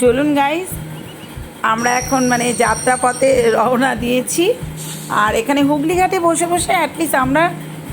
চলুন গাইস আমরা এখন মানে যাত্রাপথে রওনা দিয়েছি। আর এখানে হুগলিঘাটে বসে বসে অ্যাটলিস্ট আমরা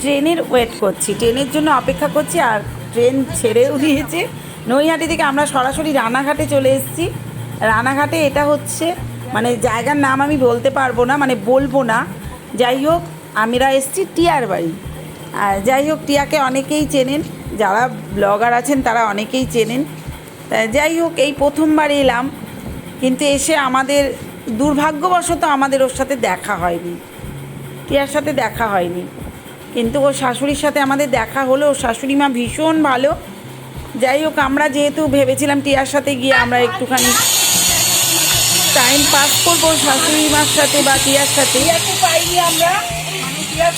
ট্রেনের ওয়েট করছি। ট্রেনের জন্য অপেক্ষা করছি আর ট্রেন ছেড়েও দিয়েছে। নৈহাটি থেকে আমরা সরাসরি রানাঘাটে চলে এসেছি। রানাঘাটে এটা হচ্ছে মানে জায়গার নাম আমি বলতে পারব না মানে বলব না। যাই হোক, আমরা এসেছি টিয়ার বাড়ি। যাই হোক, টিয়াকে অনেকেই চেনেন, যারা ব্লগার আছেন তারা অনেকেই চেনেন। যাই হোক, এই প্রথমবার এলাম, কিন্তু এসে আমাদের দুর্ভাগ্যবশত আমাদের ওর সাথে দেখা হয়নি। টিয়ার সাথে দেখা হয়নি। কিন্তু ওর শাশুড়ির সাথে আমাদের দেখা হলো, ওর শাশুড়ি মা ভীষণ ভালো। যাই হোক, আমরা যেহেতু ভেবেছিলাম টিয়ার সাথে গিয়ে আমরা একটুখানি টাইম পাস করব শাশুড়ি মার সাথে বা টিয়ার সাথে।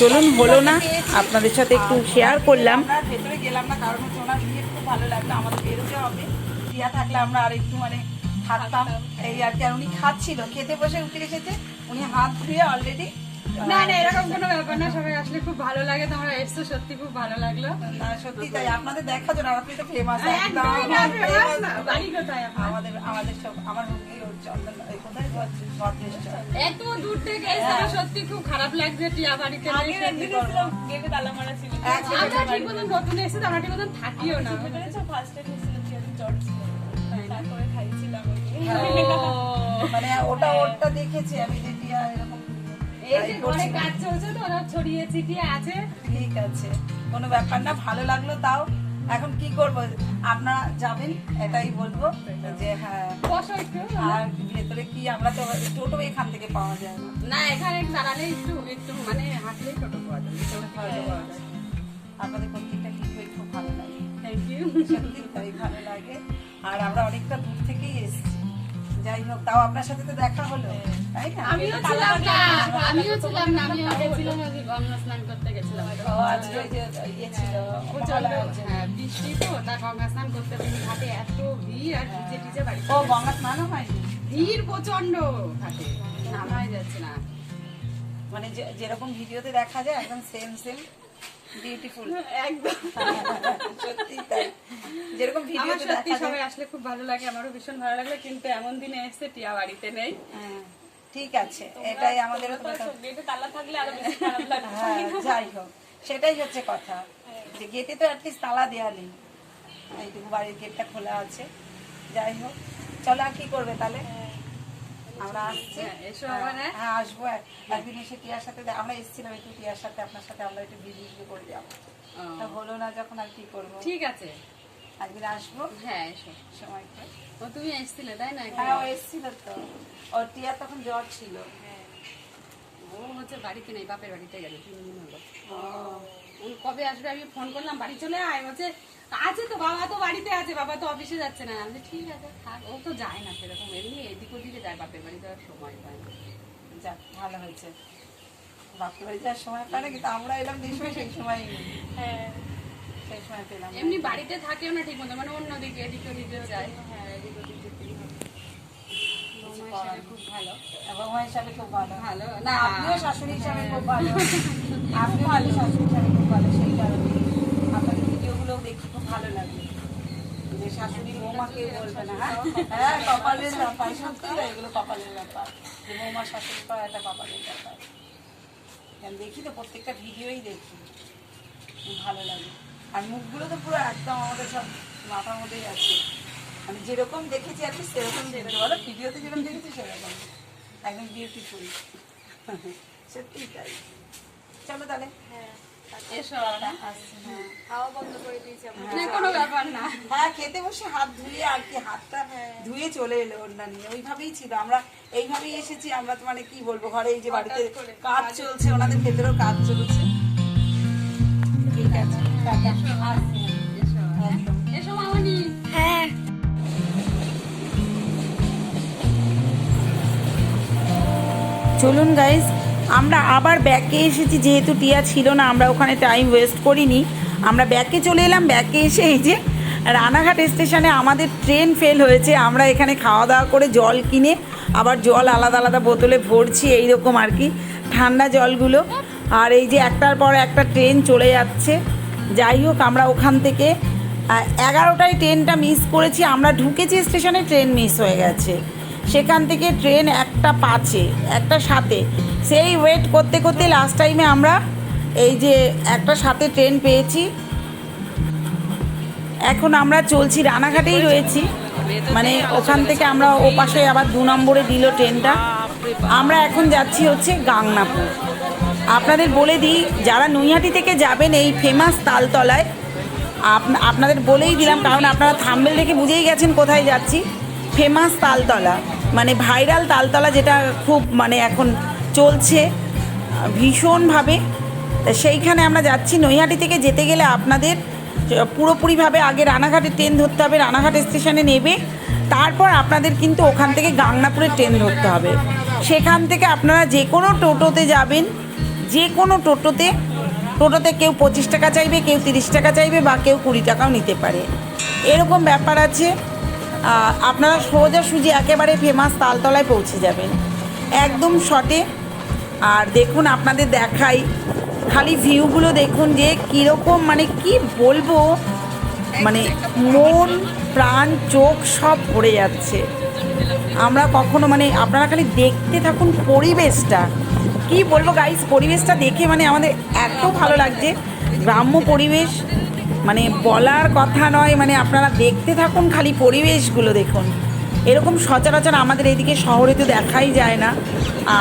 চলুন, হলো না, আপনাদের সাথে একটু শেয়ার করলাম। ভেতরে গেলাম না, কারণ ভালো লাগল, আমাদের বেরোতে হবে। টিয়া থাকলে আমরা আর একটু মানে থাকতাম। এই আর কি আর উনি খাচ্ছিল খেতে বসে উঠে এসেছে। উনি হাত ধুয়ে অলরেডি না না এরকম কোনো ব্যাপার না সবাই আসলে খুব ভালো লাগে তোমরা এসছো সত্যি খুব ভালো লাগল। না সত্যি তাই আপনাদের দেখা জন্য আপনি তো ফেমাস। বাড়ি কোথায় আমাদের আমাদের সব আমার হুগলি চন্দন কোথায়? এত দূর থেকে এসে সত্যি খুব খারাপ লাগছে টিয়া বাড়িতে নেই। গেটে তালা মারা ছিল। আমরা ঠিক মতন নতুন এসে তো আমরা ঠিক মতন থাকিও না। ফার্স্টে ওটা ওরটা দেখেছি আমি যে টিয়া এরকম এই ঘরে কাজ চলছে তো ওরা ছড়িয়ে ছিটিয়ে আছে। ঠিক আছে। কোনো ব্যাপার না ভালো লাগল তাও। এখন কি করব? আপনারা যাবেন এটাই বলব যে হ্যাঁ। বসো একটু আর ভেতরে কি আমরা তো টোটো এখান থেকে পাওয়া যায় না। না এখানে দাঁড়ালে একটু একটু মানে হাঁটলেই টোটো পাওয়া পাওয়া যাবে আপনাদের প্রত্যেকটা ভিডিওই খুব ভালো লাগে। থ্যাংক ইউ সত্যি তাই ভালো লাগে। আর আমরা অনেকটা দূর থেকেই এসেছি। যাই হোক তাও আপনার সাথে তো দেখা হলো। তাই না? আমিও ছিলাম না আমিও ছিলাম না আমিও গেছিলাম গঙ্গা স্নান করতে গেছিলাম। ও আজকে যে ইয়ে ছিল প্রচণ্ড হ্যাঁ, বৃষ্টি তো তা গঙ্গা স্নান করতে ঘাটে এত ভিড় আর ভিজে টিজে বাড়ি ও গঙ্গা স্নানও হয়নি? ভিড় প্রচণ্ড ঘাটে নামাই যাচ্ছে না। মানে যে- যেরকম ভিডিওতে দেখা যায় একদম সেম সেম বিউটিফুল একদম। সত্যি তাই। যেরকম ভিডিওতে সত্যি সবাই আসলে খুব ভালো লাগে আমারও ভীষণ ভালো লাগল কিন্তু এমন দিনে টিয়া বাড়িতে নেই। হ্যাঁ, ঠিক আছে এটাই আমাদের হ্যাঁ যাই হোক সেটাই হচ্ছে কথা। যে গেটে তো অ্যাটলিস্ট তালা দেওয়া নেই। এইটুকু বাড়ির গেটটা খোলা আছে। যাই হোক চলো আর কি করবে তাহলে? আমরা আসছি। হ্যাঁ, হ্যাঁ। হ্যাঁ আসব। এক- একদিন এসে টিয়ার সাথে আমরা এসেছিলাম একটু টিয়ার সাথে আপনার সাথে আমরা একটু ভিডিও করে যাব। তা হলো না যখন আর কি করব। ঠিক আছে। একদিন আসব। হ্যাঁ এসো। সময় করে। ও তুমি এসছিলে তাই না হ্যাঁ ও এসেছিল তো। ও তখন জ্বর ছিল। ও হচ্ছে বাড়িতে নেই বাপের বাড়িতে গেছে তিন দিন হলো। ও, কবে আসবে? আমি ফোন করলাম বাড়ি চলে আয়। বলছে আছে তো বাবা তো বাড়িতে আছে বাবা তো অফিসে যাচ্ছে না। আমি ঠিক আছে থাক। ও তো যায় না সেরকম এমনি এদিক ওদিকে যায় বাপের বাড়ি যাওয়ার সময় পায় যাক ভালো হয়েছে। বাপের বাড়ি যাওয়ার সময় পায় না কিন্তু আমরা এলাম সময় সেই সময়। হ্যাঁ। পেলাম এমনি বাড়িতে থাকেও না ঠিক মতো মানে অন্যদিকে এদিক ওদিকেও যায়। হ্যাঁ এদিক ওদিক। খুব ভালো। হিসাবে খুব ভালো। ভালো না। আপনিও শাশুড়ি হিসাবে খুব ভালো। আপনিও ভালো। শাশুড়ি হিসাবে খুব ভালো সেই কারণে আপনাদের ভিডিওগুলো দেখি খুব ভালো লাগে। যে শাশুড়ি বৌমাকে বলবে না হ্যাঁ? হ্যাঁ কপালের ব্যাপার সত্যি এগুলো কপালের ব্যাপার। যে বৌমা শাশুড়ি পাওয়া একটা কপালের ব্যাপার। আমি দেখি তো প্রত্যেকটা ভিডিওই দেখি। ভালো লাগে। আর মুখগুলো তো পুরো একদম আমাদের সব মাথার মধ্যেই আছে। আমি যেরকম দেখেছি আর কি সেরকম দেখতে বলো ভিডিওতে যেরকম দেখেছি সেরকম। একদম বিউটিফুল সত্যি তাই। চলো তাহলে। হ্যাঁ আসছি হ্যাঁ হ্যাঁ খেতে বসে হাত ধুয়ে আর কি হাতটা ধুয়ে চলে এলো ওর না নিয়ে। ওইভাবেই ছিল। আমরা এইভাবেই এসেছি। আমরা তো মানে কি বলব ঘরে এই যে বাড়িতে কাজ চলছে ওনাদের ভেতরেও কাজ চলছে। চলুন গাইজ আমরা আবার ব্যাকে এসেছি, যেহেতু টিয়া ছিল না, আমরা ওখানে টাইম ওয়েস্ট করিনি। আমরা ব্যাকে চলে এলাম ব্যাকে এসে এই যে রানাঘাট স্টেশনে আমাদের ট্রেন ফেল হয়েছে। আমরা এখানে খাওয়া দাওয়া করে জল কিনে আবার জল আলাদা আলাদা বোতলে ভরছি এই রকম আর কি। ঠান্ডা জলগুলো। আর এই যে একটার পর একটা ট্রেন চলে যাচ্ছে। যাই হোক, আমরা ওখান থেকে এগারোটায় ট্রেনটা মিস করেছি। আমরা ঢুকেছি স্টেশনে ট্রেন মিস হয়ে গেছে। সেখান থেকে ট্রেন একটা পাঁচে, একটা সাথে সেই ওয়েট করতে করতে লাস্ট টাইমে আমরা এই যে একটা সাথে ট্রেন পেয়েছি। এখন আমরা চলছি, রানাঘাটেই রয়েছি। মানে ওখান থেকে আমরা ও পাশে আবার দু নম্বরে দিল ট্রেনটা। আমরা এখন যাচ্ছি হচ্ছে গাংনাপুর। আপনাদের বলে দিই, যারা নৈহাটি থেকে যাবেন এই ফেমাস তালতলায়, আপ- আপনাদের বলেই দিলাম, কারণ আপনারা থাম্বেল দেখে বুঝেই গেছেন কোথায় যাচ্ছি। ফেমাস তালতলা। মানে ভাইরাল তালতলা যেটা খুব মানে এখন চলছে, ভীষণভাবে। সেইখানে আমরা যাচ্ছি। নৈহাটি থেকে যেতে গেলে আপনাদের পুরোপুরিভাবে আগে রানাঘাটে ট্রেন ধরতে হবে, রানাঘাট স্টেশনে নেবে। তারপর আপনাদের কিন্তু ওখান থেকে গাংনাপুরে ট্রেন ধরতে হবে। সেখান থেকে আপনারা যে কোনো টোটোতে যাবেন, যে কোনো টোটোতে। টোটোতে কেউ পঁচিশ টাকা চাইবে, কেউ তিরিশ টাকা চাইবে বা কেউ কুড়ি টাকাও নিতে পারে। এরকম ব্যাপার আছে। আপনারা সোজাসুজি একেবারে ফেমাস তালতলায় পৌঁছে যাবেন। একদম শটে আর দেখুন, আপনাদের দেখাই। খালি ভিউগুলো দেখুন যে কীরকম মানে কি বলব? মানে মন, প্রাণ, চোখ সব ভরে যাচ্ছে। আমরা কখনো মানে আপনারা খালি দেখতে থাকুন পরিবেশটা। কি বলব গাইস পরিবেশটা দেখে মানে আমাদের এত ভালো লাগছে। গ্রাম্য পরিবেশ মানে বলার কথা নয় মানে আপনারা দেখতে থাকুন খালি পরিবেশগুলো দেখুন। এরকম সচরাচর আমাদের এদিকে শহরে তো দেখাই যায় না।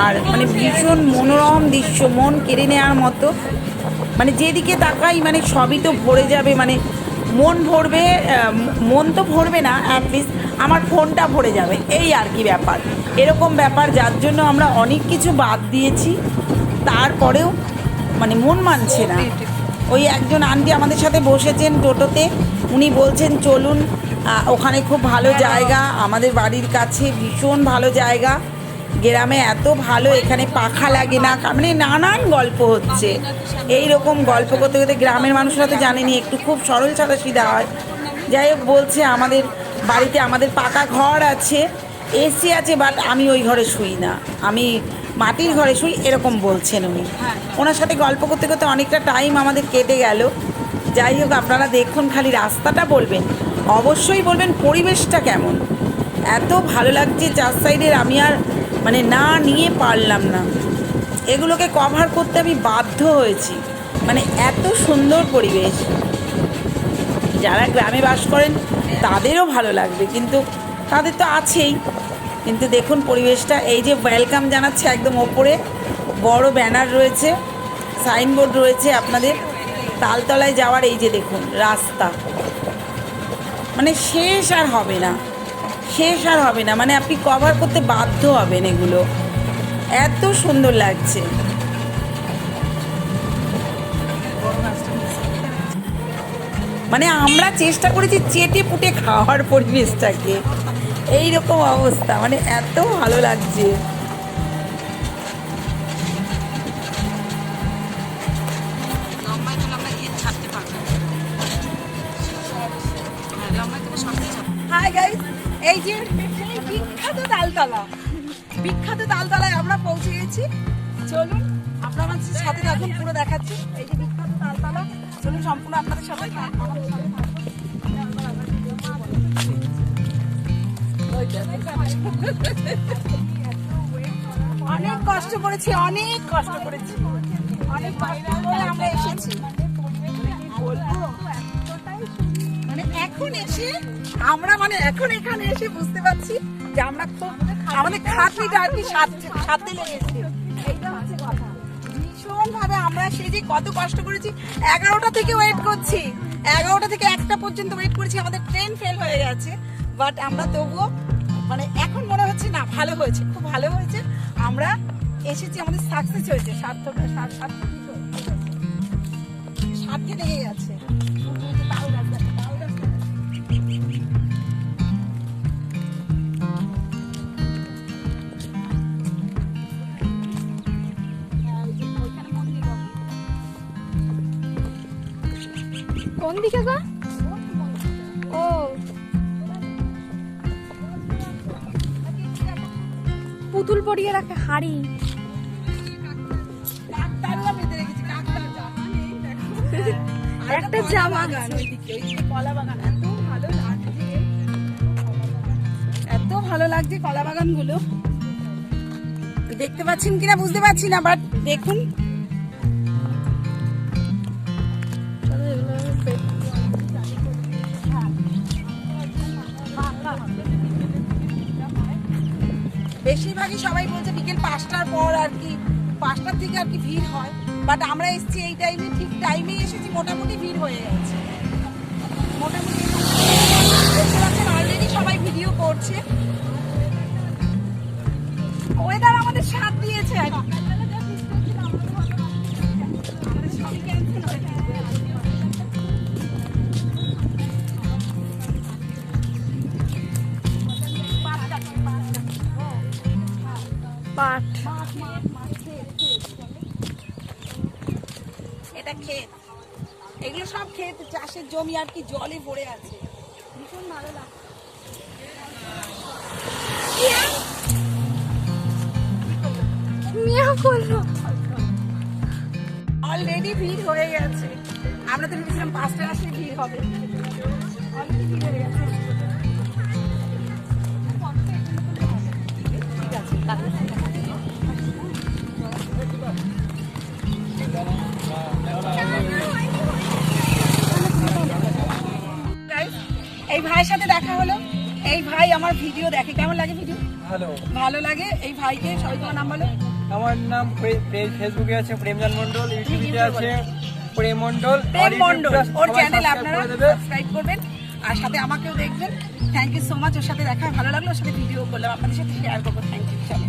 আর মানে ভীষণ মনোরম দৃশ্য, মন কেড়ে নেওয়ার মতো। মানে যেদিকে তাকাই মানে সবই তো ভরে যাবে মানে মন ভরবে মন তো ভরবে না অ্যাটলিস্ট আমার ফোনটা ভরে যাবে। এই আর কি ব্যাপার। এরকম ব্যাপার, যার জন্য আমরা অনেক কিছু বাদ দিয়েছি। তারপরেও মানে মন মানছে না। ওই একজন আন্টি আমাদের সাথে বসেছেন টোটোতে। উনি বলছেন চলুন ওখানে খুব ভালো জায়গা। আমাদের বাড়ির কাছে ভীষণ ভালো জায়গা। গ্রামে এত ভালো এখানে পাখা লাগে না। মানে নানান গল্প হচ্ছে। এই রকম গল্প করতে করতে গ্রামের মানুষরা তো জানেনি একটু খুব সরল সাদা সিধা হয়। যাই হোক বলছে আমাদের বাড়িতে আমাদের পাকা ঘর আছে এসি আছে বাট আমি ওই ঘরে শুই না। আমি মাটির ঘরে শুই এরকম বলছেন উনি। ওনার সাথে গল্প করতে করতে অনেকটা টাইম আমাদের কেটে গেল। যাই হোক, আপনারা দেখুন খালি রাস্তাটা বলবেন। অবশ্যই বলবেন পরিবেশটা কেমন। এত ভালো লাগছে চার সাইডের আমি আর মানে না নিয়ে পারলাম না। এগুলোকে কভার করতে আমি বাধ্য হয়েছি। মানে এত সুন্দর পরিবেশ। যারা গ্রামে বাস করেন, তাদেরও ভালো লাগবে, কিন্তু তাদের তো আছেই। কিন্তু দেখুন পরিবেশটা, এই যে ওয়েলকাম জানাচ্ছে একদম ওপরে, বড় ব্যানার রয়েছে সাইনবোর্ড রয়েছে আপনাদের, তালতলায় যাওয়ার এই যে দেখুন রাস্তা। মানে শেষ আর হবে না, শেষ আর হবে না মানে আপনি কভার করতে বাধ্য হবেন এগুলো। এত সুন্দর লাগছে। মানে আমরা চেষ্টা করেছি চেটে পুটে খাওয়ার পরিবেশটাকে। এই রকম অবস্থা মানে এত ভালো লাগছে। হাই গাইস এই যে বিখ্যাত তালতলা, বিখ্যাত তালতলায় আমরা পৌঁছে গেছি। চলুন, আপনারা সাথে থাকুন, পুরো দেখাচ্ছি। এই যে বিখ্যাত তালতলা, চলুন সম্পূর্ণ আপনাদের সাথে। অনেক কষ্ট করেছি, অনেক কষ্ট করেছি। অনেক আমরা এসেছি। মানে এখন এসে আমরা মানে এখন এখানে এসে বুঝতে পারছি যে আমরা খুব আমাদের খাটনি টাটনি সাথে লেগেছে। আমরা সেই যে কত কষ্ট করেছি, এগারোটা থেকে ওয়েট করছি। এগারোটা থেকে একটা পর্যন্ত ওয়েট করেছি, আমাদের ট্রেন ফেল হয়ে গেছে। বাট আমরা তবুও মানে এখন মনে হচ্ছে না, ভালো হয়েছে, খুব ভালো হয়েছে। আমরা এসেছি আমাদের সাকসেস হয়েছে, সার্থক সার্থক সাথে লেগে গেছে কোন দিকে গো? পুতুল পরিয়ে রাখে হাড়ি। একটা জামা বাগান এত ভালো লাগছে। এত ভালো লাগছে কলা বাগানগুলো দেখতে পাচ্ছেন কিনা বুঝতে পারছি না বাট দেখুন। বেশিরভাগই সবাই বলছে বিকেল পাঁচটার পর আর কি, পাঁচটার থেকে আর কি ভিড় হয়। বাট আমরা এসেছি এই টাইমে ঠিক টাইমে এসেছি, মোটামুটি ভিড় হয়ে গেছে। মোটামুটি অলরেডি সবাই ভিডিও করছে। ওয়েদার আমাদের সাথ দিয়েছে। আর চাষের জমি আর কি জলে ভরে আছে। ভীষণ ভালো লাগছে অলরেডি ভিড় হয়ে গেছে। আমরা তো ভেবেছিলাম পাঁচটা আসলে ভিড় হবে। ঠিক আছে এই ভাইয়ের সাথে দেখা হলো। এই ভাই আমার ভিডিও দেখে। কেমন লাগে ভিডিও? ভালো। ভালো লাগে? এই ভাইকে সবাই তোমার নাম বলো। আমার নাম ফেসবুকে আছে প্রেমজান মন্ডল ইউটিউবে আছে প্রেম মন্ডল প্রেম মন্ডল ওর চ্যানেল আপনারা সাবস্ক্রাইব করবেন আর সাথে আমাকেও দেখবেন। থ্যাংক ইউ সো মাচ ওর সাথে দেখা ভালো লাগল ওর সাথে ভিডিও করলাম। আপনাদের সাথে শেয়ার করব। থ্যাংক ইউ চলো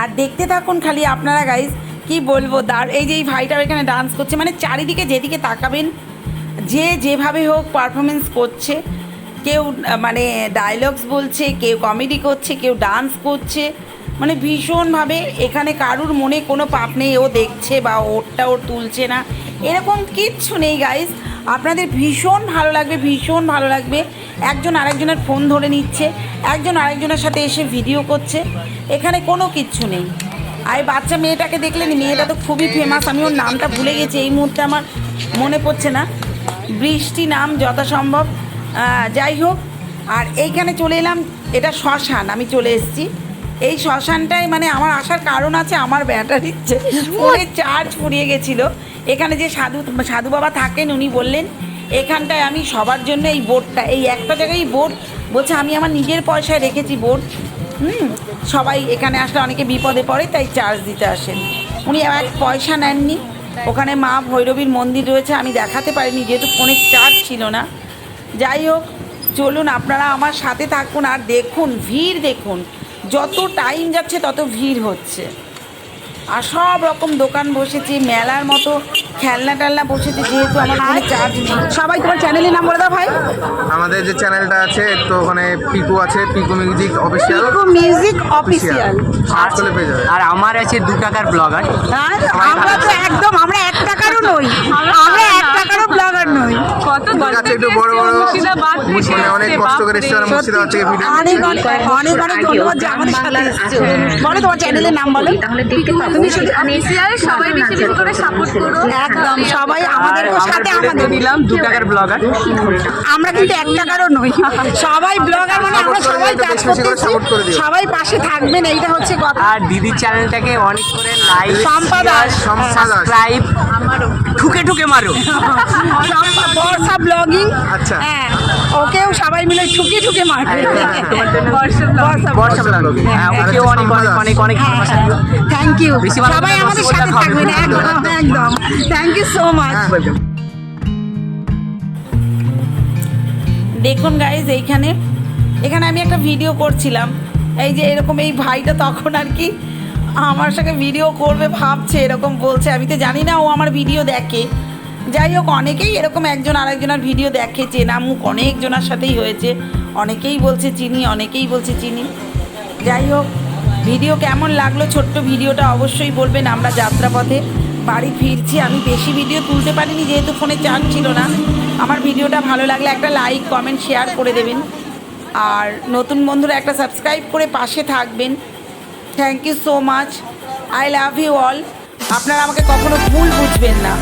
আর দেখতে থাকুন খালি আপনারা গাইজ কি বলব দার এই যে এই ভাইটাও এখানে ডান্স করছে। মানে চারিদিকে যেদিকে তাকাবেন যে যেভাবে হোক পারফরমেন্স করছে, কেউ মানে ডায়লগস বলছে, কেউ কমেডি করছে, কেউ ডান্স করছে মানে ভীষণভাবে এখানে কারুর মনে কোনো পাপ নেই, ও দেখছে বা ওরটা ওর তুলছে না, এরকম কিচ্ছু নেই গাইজ আপনাদের ভীষণ ভালো লাগবে, ভীষণ ভালো লাগবে। একজন আরেকজনের ফোন ধরে নিচ্ছে, একজন আরেকজনের সাথে এসে ভিডিও করছে, এখানে কোনো কিচ্ছু নেই। আর বাচ্চা মেয়েটাকে দেখলেন মেয়েটা তো খুবই ফেমাস আমি ওর নামটা ভুলে গেছি, এই মুহূর্তে আমার মনে পড়ছে না। বৃষ্টি নাম যথাসম্ভব যাই হোক। আর এইখানে চলে এলাম, এটা শ্মশান, আমি চলে এসেছি। এই শ্মশানটায় মানে আমার আসার কারণ আছে, আমার ব্যাটারি ফোনের চার্জ ফুরিয়ে গেছিল। এখানে যে সাধু সাধু বাবা থাকেন, উনি বললেন, এখানটায় আমি সবার জন্য এই বোর্ডটা এই একটা জায়গায় বোর্ড বলছে, আমি আমার নিজের পয়সায় রেখেছি বোর্ড হুম, সবাই এখানে আসলে অনেকে বিপদে পড়ে, তাই চার্জ দিতে আসেন। উনি এক পয়সা নেননি। ওখানে মা ভৈরবীর মন্দির রয়েছে, আমি দেখাতে পারিনি, যেহেতু ফোনে চার্জ ছিল না। যাই হোক, চলুন আপনারা আমার সাথে থাকুন আর দেখুন, ভিড় দেখুন। যত টাইম যাচ্ছে, তত ভিড় হচ্ছে। আর সব রকম দোকান বসেছে, মেলার মতো খেলনা টেলনা বসেছে যেহেতু আমার ফোনে চার্জ নেই। সবাই তোমার চ্যানেলের নাম বলে দাও ভাই। আমাদের যে চ্যানেলটা আছে তো ওখানে পিকু আছে Piku music official music official করলে পেয়ে যাবে। আর আমার আছে দু টাকার ব্লগার আমরা তো একদম আমরা এক টাকারও নই। আমরা এক টাকারও ব্লগার নই। ঠিক আছে একটু বড় বড় মানে অনেক কষ্ট করে এসছে ওরা মুর্শিদাবাদ থেকে ভিডিও অনেক অনেক ধন্যবাদ যে আমাদের সাথে এসেছ। বলো তোমার চ্যানেলের নাম বলো। তুমি শুধু সবাই বেশি বেশি করে সাপোর্ট করো। একদম সবাই আমাদের সাথে আমাদের দিলাম দু টাকার ব্লগার আমরা কিন্তু এক টাকারও নই। সবাই ব্লগার মানে আমরা সবাই কাজ করতেছি। সবাই পাশে থাকবেন এইটা হচ্ছে কথা। আর দিদির চ্যানেলটাকে অনেক করে লাইক দাস। সাবস্ক্রাইব ঠুকে ঠুকে মারো। বর্ষা ব্লগিং আচ্ছা। হ্যাঁ। ওকেও সবাই মিলে ঠুকে ঠুকে মারবে। বর্ষা ব্লগ। হ্যাঁ ওকে অনেক অনেক অনেক অনেক ভালোবাসা দিও। থ্যাংক ইউ সবাই আমাদের সাথে থাকবেন একদম একদম। থ্যাংক ইউ সো মাচ দেখুন গাইজ এইখানে এখানে আমি একটা ভিডিও করছিলাম। এই যে এরকম এই ভাইটা তখন আর কি আমার সাথে ভিডিও করবে ভাবছে এরকম বলছে। আমি তো জানি না ও আমার ভিডিও দেখে। যাই হোক, অনেকেই এরকম একজন আরেকজনের ভিডিও দেখে চেনা মুখ অনেকজনের সাথেই হয়েছে। অনেকেই বলছে চিনি, অনেকেই বলছে চিনি। যাই হোক ভিডিও কেমন লাগল? ছোট্ট ভিডিওটা অবশ্যই বলবেন, আমরা যাত্রাপথে বাড়ি ফিরছি। আমি বেশি ভিডিও তুলতে পারিনি, যেহেতু ফোনে চার্জ ছিল না। আমার ভিডিওটা ভালো লাগলে একটা লাইক কমেন্ট শেয়ার করে দেবেন। আর নতুন বন্ধুরা একটা সাবস্ক্রাইব করে পাশে থাকবেন। Thank you so much I love you all আপনারা আমাকে কখনো ভুল বুঝবেন না।